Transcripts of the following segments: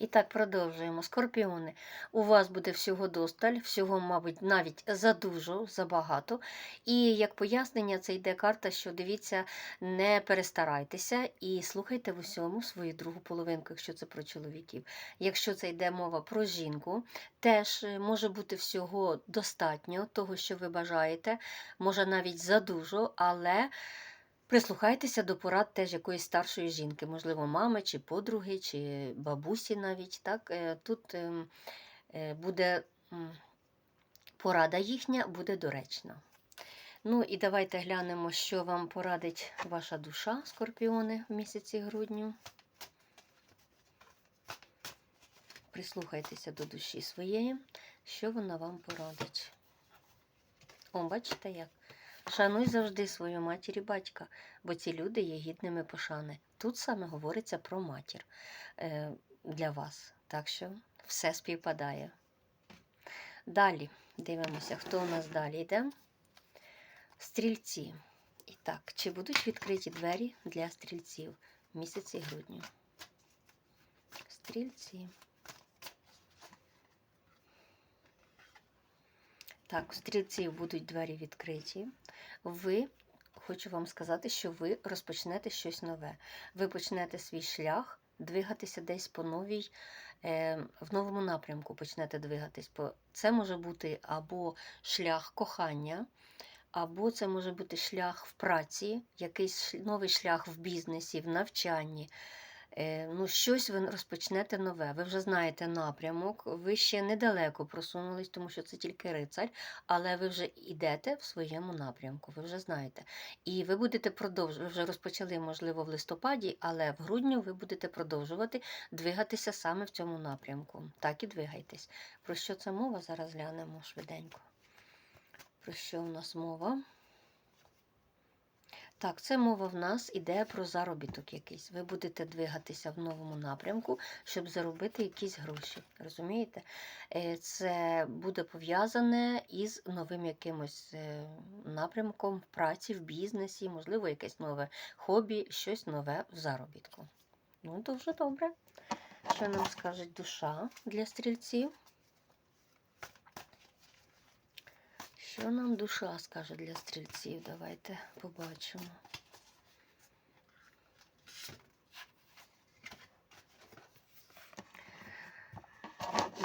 І так, продовжуємо. Скорпіони. У вас буде всього досталь, всього, мабуть, навіть задужо, забагато. І як пояснення, це йде карта, що дивіться, не перестарайтеся і слухайте в усьому свою другу половинку, якщо це про чоловіків. Якщо це йде мова про жінку, теж е, може бути всього достатньо того, що ви бажаєте, може навіть задужо, але. Прислухайтеся до порад теж якоїсь старшої жінки, можливо, мами, чи подруги, чи бабусі навіть. Так? Е, Тут ем, е, буде порада їхня буде доречна. Ну і давайте глянемо, що вам порадить ваша душа, скорпіони, в місяці грудню. Прислухайтеся до душі своєї, що вона вам порадить. О, бачите як? Шануй завжди свою матір і батька, бо ці люди є гідними пошани. Тут саме говориться про матір е, для вас. Так що все співпадає. Далі дивимося, хто у нас далі йде. Стрільці. І так, чи будуть відкриті двері для стрільців в місяці грудню? Стрільці. Так, у стрільців будуть двері відкриті. Ви, хочу вам сказати, що ви розпочнете щось нове. Ви почнете свій шлях двигатися десь по новій, е, в новому напрямку почнете двигатись. Це може бути або шлях кохання, або це може бути шлях в праці, якийсь новий шлях в бізнесі, в навчанні. Е, Ну, щось ви розпочнете нове. Ви вже знаєте напрямок, ви ще недалеко просунулись, тому що це тільки рицарь, але ви вже йдете в своєму напрямку, ви вже знаєте. І ви будете продовжувати, ви вже розпочали, можливо, в листопаді, але в грудню ви будете продовжувати двигатися саме в цьому напрямку. Так і двигайтесь. Про що це мова? Зараз глянемо швиденько. Про що у нас мова? Так, це мова в нас іде про заробіток якийсь. Ви будете двигатися в новому напрямку, щоб заробити якісь гроші. Розумієте? Е, Це буде пов'язане із новим якимось е, напрямком в праці, в бізнесі, можливо, якесь нове хобі, щось нове в заробітку. Ну, дуже добре. Що нам скаже душа для стрільців? Що нам душа скаже для стрільців? Давайте побачимо.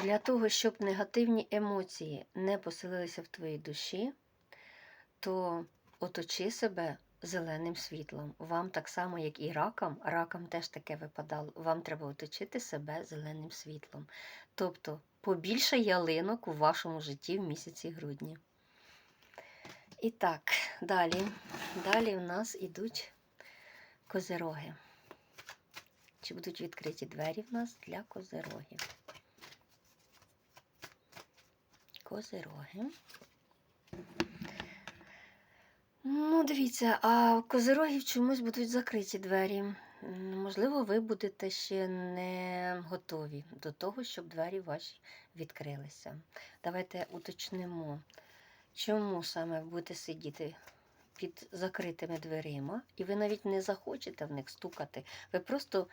Для того, щоб негативні емоції не поселилися в твоїй душі, то оточи себе зеленим світлом. Вам так само, як і ракам, ракам теж таке випадало. Вам треба оточити себе зеленим світлом. Тобто побільше ялинок у вашому житті в місяці грудні. І так, далі. Далі у нас ідуть козероги. Чи будуть відкриті двері в нас для козерогів? Козероги. Ну, дивіться, а козерогів чомусь будуть закриті двері. Можливо, ви будете ще не готові до того, щоб двері ваші відкрилися. Давайте уточнимо. Чому саме будете сидіти під закритими дверима, і ви навіть не захочете в них стукати. Ви просто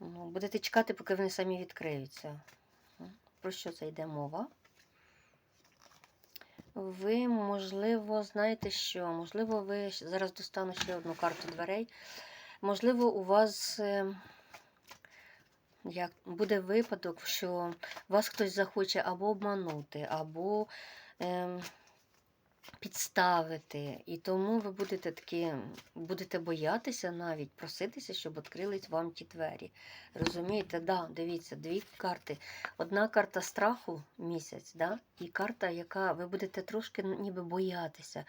ну, будете чекати, поки вони самі відкриються. Про що це йде мова? Ви, можливо, знаєте що? Можливо, ви зараз достану ще одну карту дверей. Можливо, у вас е, як, буде випадок, що вас хтось захоче або обманути, або ем, підставити. І тому ви будете такі, будете боятися навіть проситися, щоб відкрились вам ті двері. Розумієте, да, дивіться, дві карти. Одна карта страху місяць, да? і карта, яка ви будете трошки ніби боятися,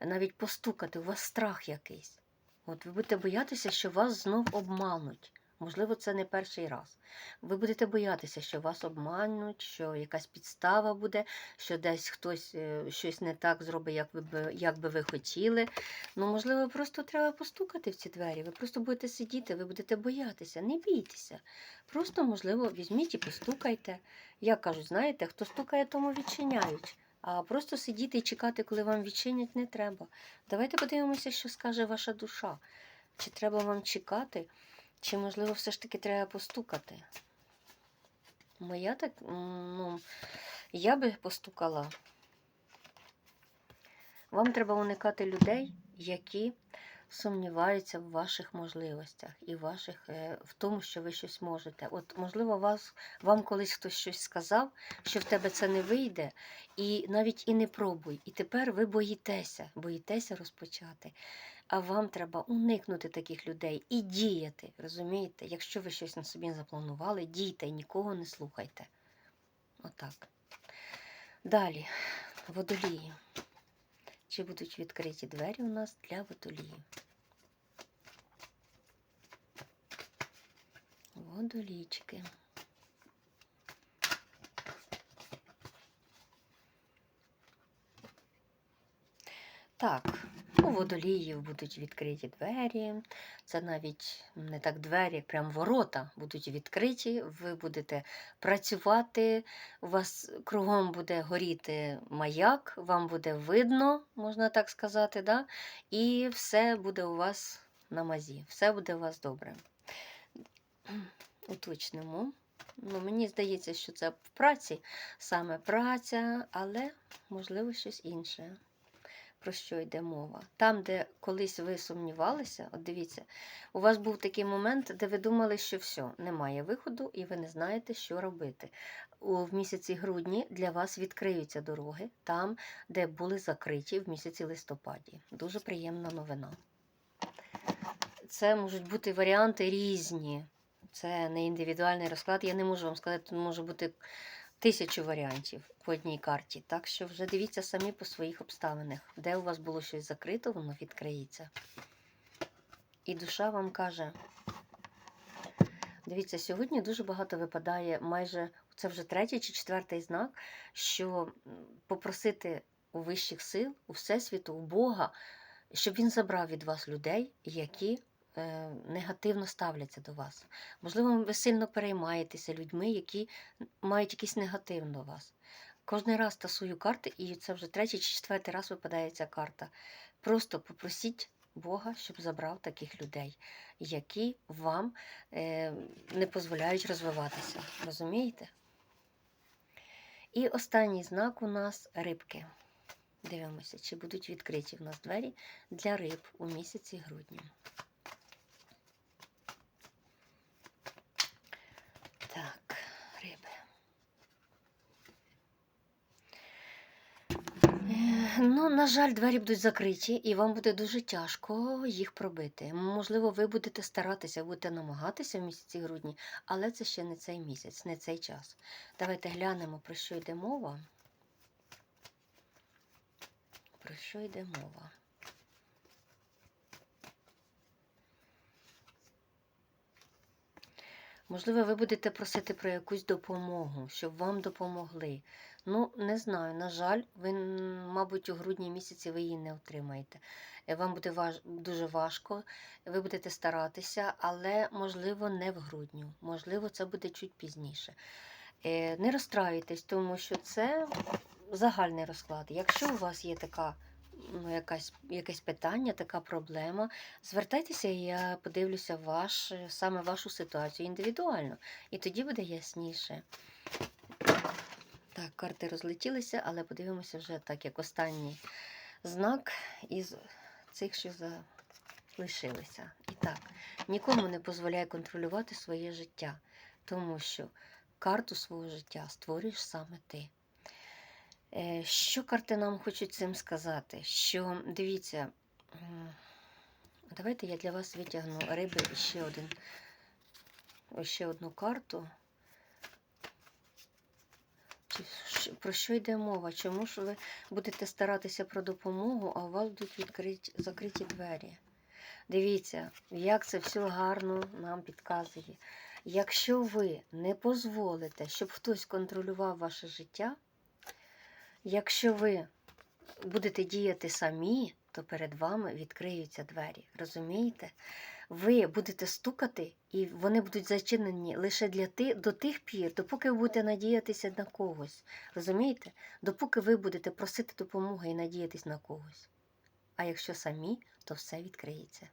навіть постукати, у вас страх якийсь. От ви будете боятися, що вас знов обмануть. Можливо, це не перший раз. Ви будете боятися, що вас обмануть, що якась підстава буде, що десь хтось е, щось не так зробить, як ви як би ви хотіли. Ну, можливо, просто треба постукати в ці двері. Ви просто будете сидіти, ви будете боятися. Не бійтеся. Просто, можливо, візьміть і постукайте. Як кажуть, знаєте, хто стукає, тому відчиняють. А просто сидіти і чекати, коли вам відчинять, не треба. Давайте подивимося, що скаже ваша душа. Чи треба вам чекати, чи, можливо, все ж таки треба постукати? Моя так, ну, я би постукала. Вам треба уникати людей, які сумніваються в ваших можливостях і ваших, е, в тому, що ви щось можете. От, можливо, вас, вам колись хтось щось сказав, що в тебе це не вийде, і навіть і не пробуй. І тепер ви боїтеся, боїтеся розпочати. А вам треба уникнути таких людей і діяти. Розумієте? Якщо ви щось на собі запланували, дійте нікого не слухайте. Отак. Далі, водолії. Чи будуть відкриті двері у нас для водолії? Водолічки. Так, у водоліїв будуть відкриті двері. Це навіть не так двері, прям ворота будуть відкриті. Ви будете працювати, у вас кругом буде горіти маяк, вам буде видно, можна так сказати, да? і все буде у вас на мазі, все буде у вас добре. Уточнимо. Ну, мені здається, що це в праці, саме праця, але можливо щось інше про що йде мова. Там, де колись ви сумнівалися, от дивіться, у вас був такий момент, де ви думали, що все, немає виходу, і ви не знаєте, що робити. В місяці грудні для вас відкриються дороги там, де були закриті в місяці листопаді. Дуже приємна новина. Це можуть бути варіанти різні. Це не індивідуальний розклад. Я не можу вам сказати, тут може бути тисячу варіантів по одній карті. Так що вже дивіться самі по своїх обставинах. Де у вас було щось закрито, воно відкриється. І душа вам каже: дивіться, сьогодні дуже багато випадає, майже це вже третій чи четвертий знак, що попросити у вищих сил, у Всесвіту, у Бога, щоб він забрав від вас людей, які негативно ставляться до вас. Можливо, ви сильно переймаєтеся людьми, які мають якийсь негатив до вас. Кожний раз тасую карти, і це вже третій чи четвертий раз випадає ця карта. Просто попросіть Бога, щоб забрав таких людей, які вам е, не дозволяють розвиватися. Розумієте? І останній знак у нас рибки. Дивимося, чи будуть відкриті в нас двері для риб у місяці грудні. Так, риби. Е, Ну, на жаль, двері будуть закриті, і вам буде дуже тяжко їх пробити. Можливо, ви будете старатися, будете намагатися в місяці грудні, але це ще не цей місяць, не цей час. Давайте глянемо, про що йде мова. Про що йде мова? Можливо, ви будете просити про якусь допомогу, щоб вам допомогли. Ну, не знаю, на жаль, ви, мабуть, у грудні місяці ви її не отримаєте. Е, Вам буде важ... дуже важко, ви будете старатися, але, можливо, не в грудню. Можливо, це буде чуть пізніше. Е, Не розстраюйтесь, тому що це загальний розклад. Якщо у вас є така якась, якесь питання, така проблема, звертайтеся, і я подивлюся ваш, саме вашу ситуацію індивідуально. І тоді буде ясніше. Так, карти розлетілися, але подивимося вже так, як останній знак із цих, що залишилися. І так, нікому не дозволяє контролювати своє життя, тому що карту свого життя створюєш саме ти. Е, Що карти нам хочуть цим сказати? Що дивіться, давайте я для вас витягну риби ще один, ще одну карту. Про що йде мова? Чому ж ви будете старатися про допомогу, а у вас будуть відкриті, закриті двері? Дивіться, як це все гарно нам підказує. Якщо ви не дозволите, щоб хтось контролював ваше життя, якщо ви будете діяти самі, то перед вами відкриються двері. Розумієте? Ви будете стукати, і вони будуть зачинені лише для ти, до тих пір, допоки ви будете надіятися на когось. Розумієте? Допоки ви будете просити допомоги і надіятись на когось. А якщо самі, то все відкриється.